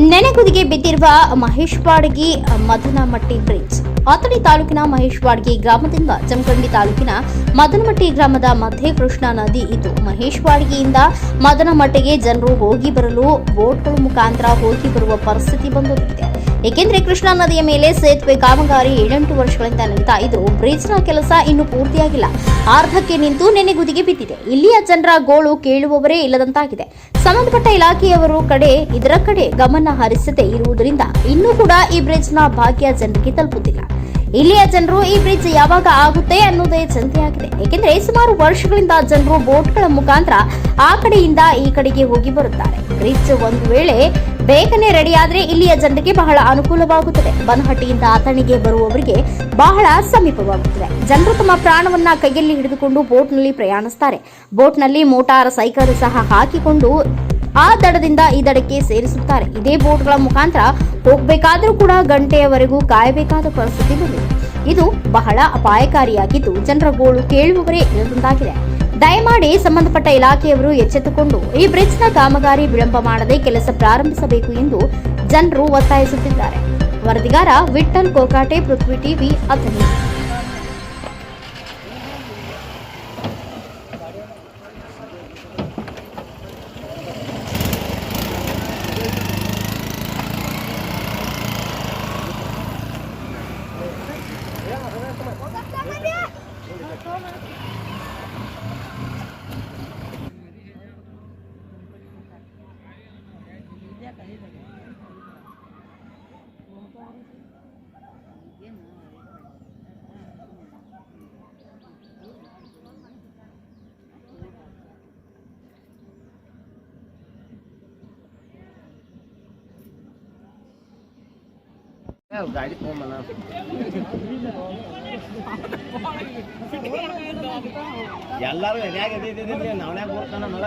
ನೆನೆಗುದಿಗೆ ಬಿದ್ದಿರುವ ಮಹೇಶ್ವಾಡಗಿ ಮದನಮಟ್ಟಿ ಬ್ರಿಡ್ಜ್. ಆತಡಿ ತಾಲೂಕಿನ ಮಹೇಶ್ವಾಡಗಿ ಗ್ರಾಮದಿಂದ ಜಮಖಂಡಿ ತಾಲೂಕಿನ ಮದನಮಟ್ಟಿ ಗ್ರಾಮದ ಮಧ್ಯೆ ಕೃಷ್ಣಾ ನದಿ ಇದ್ದು ಮಹೇಶ್ವಾಡಗಿಯಿಂದ ಮದನಮಟ್ಟಿಗೆ ಜನರು ಹೋಗಿ ಬರಲು ಬೋಟ್ಗಳ ಮುಖಾಂತರ ಹೋಗಿ ಬರುವ ಪರಿಸ್ಥಿತಿ ಬಂದೊದಗಿದೆ ಏಕೆಂದರೆ ಕೃಷ್ಣಾ ನದಿಯ ಮೇಲೆ ಸೇತುವೆ ಕಾಮಗಾರಿ ಏಳೆಂಟು ವರ್ಷಗಳಿಂದ ನಡೀತಾ ಬ್ರಿಡ್ಜ್ನ ಕೆಲಸ ಇನ್ನೂ ಪೂರ್ತಿಯಾಗಿಲ್ಲ. ಅರ್ಧಕ್ಕೆ ನಿಂತು ನೆನೆಗುದಿಗೆ ಬಿದ್ದಿದೆ. ಇಲ್ಲಿಯ ಜನರ ಗೋಳು ಕೇಳುವವರೇ ಇಲ್ಲದಂತಾಗಿದೆ. ಸಂಬಂಧಪಟ್ಟ ಇಲಾಖೆಯವರು ಕಡೆ ಇದರ ಕಡೆ ಗಮನ ಹರಿಸದೇ ಇರುವುದರಿಂದ ಇನ್ನೂ ಕೂಡ ಈ ಬ್ರಿಡ್ಜ್ನ ಭಾಗ್ಯ ಜನರಿಗೆ ತಲುಪುತ್ತಿಲ್ಲ. ಇಲ್ಲಿಯ ಜನರು ಈ ಬ್ರಿಡ್ಜ್ ಯಾವಾಗ ಆಗುತ್ತೆ ಅನ್ನೋದೇ ಚಿಂತೆಯಾಗಿದೆ. ಏಕೆಂದರೆ ಸುಮಾರು ವರ್ಷಗಳಿಂದ ಜನರು ಬೋಟ್ಗಳ ಮುಖಾಂತರ ಆ ಕಡೆಯಿಂದ ಈ ಕಡೆಗೆ ಹೋಗಿ ಬರುತ್ತಾರೆ. ಬ್ರಿಡ್ಜ್ ಒಂದು ವೇಳೆ ಬೇಗನೆ ರೆಡಿಯಾದ್ರೆ ಇಲ್ಲಿಯ ಜನರಿಗೆ ಬಹಳ ಅನುಕೂಲವಾಗುತ್ತದೆ. ಬನಹಟ್ಟಿಯಿಂದ ಆತಣಿಗೆ ಬರುವವರಿಗೆ ಬಹಳ ಸಮೀಪವಾಗುತ್ತದೆ. ಜನರು ತಮ್ಮ ಪ್ರಾಣವನ್ನ ಕೈಯಲ್ಲಿ ಹಿಡಿದುಕೊಂಡು ಬೋಟ್ನಲ್ಲಿ ಪ್ರಯಾಣಿಸುತ್ತಾರೆ ಬೋಟ್ನಲ್ಲಿ ಮೋಟಾರ್, ಸೈಕಲ್ ಸಹ ಹಾಕಿಕೊಂಡು ಆ ದಡದಿಂದ ಈ ದಡಕ್ಕೆ ಸೇರಿಸುತ್ತಾರೆ. ಇದೇ ಬೋಟ್ಗಳ ಮುಖಾಂತರ ಹೋಗಬೇಕಾದರೂ ಕೂಡ ಗಂಟೆಯವರೆಗೂ ಕಾಯಬೇಕಾದ ಪರಿಸ್ಥಿತಿ ಬಂದಿದೆ. ಇದು ಬಹಳ ಅಪಾಯಕಾರಿಯಾಗಿದ್ದು, ಜನರ ಗೋಳು ಕೇಳುವವರೇ ಇಲ್ಲದಂತಾಗಿದೆ. ದಯಮಾಡಿ ಸಂಬಂಧಪಟ್ಟ ಇಲಾಖೆಯವರು ಎಚ್ಚೆತ್ತುಕೊಂಡು ಈ ಬ್ರಿಡ್ಜ್ನ ಕಾಮಗಾರಿ ವಿಳಂಬ ಮಾಡದೆ ಕೆಲಸ ಪ್ರಾರಂಭಿಸಬೇಕು ಎಂದು ಜನರು ಒತ್ತಾಯಿಸುತ್ತಿದ್ದಾರೆ. ವರದಿಗಾರ ವಿಠಲ್ ಕೋಕಾಟೆ ಪೃಥ್ವಿ ಟಿವಿ ಅಥಣಿ गाडी फोन म्हणा ಎಲ್ಲಾರು ಎದ್ಯಾಗ ಎದ್ದಿದ್ದಿದ್ರಿ ನಾವ್ನ್ಯಾಗ ಬರ್ತಾನ ಮಳ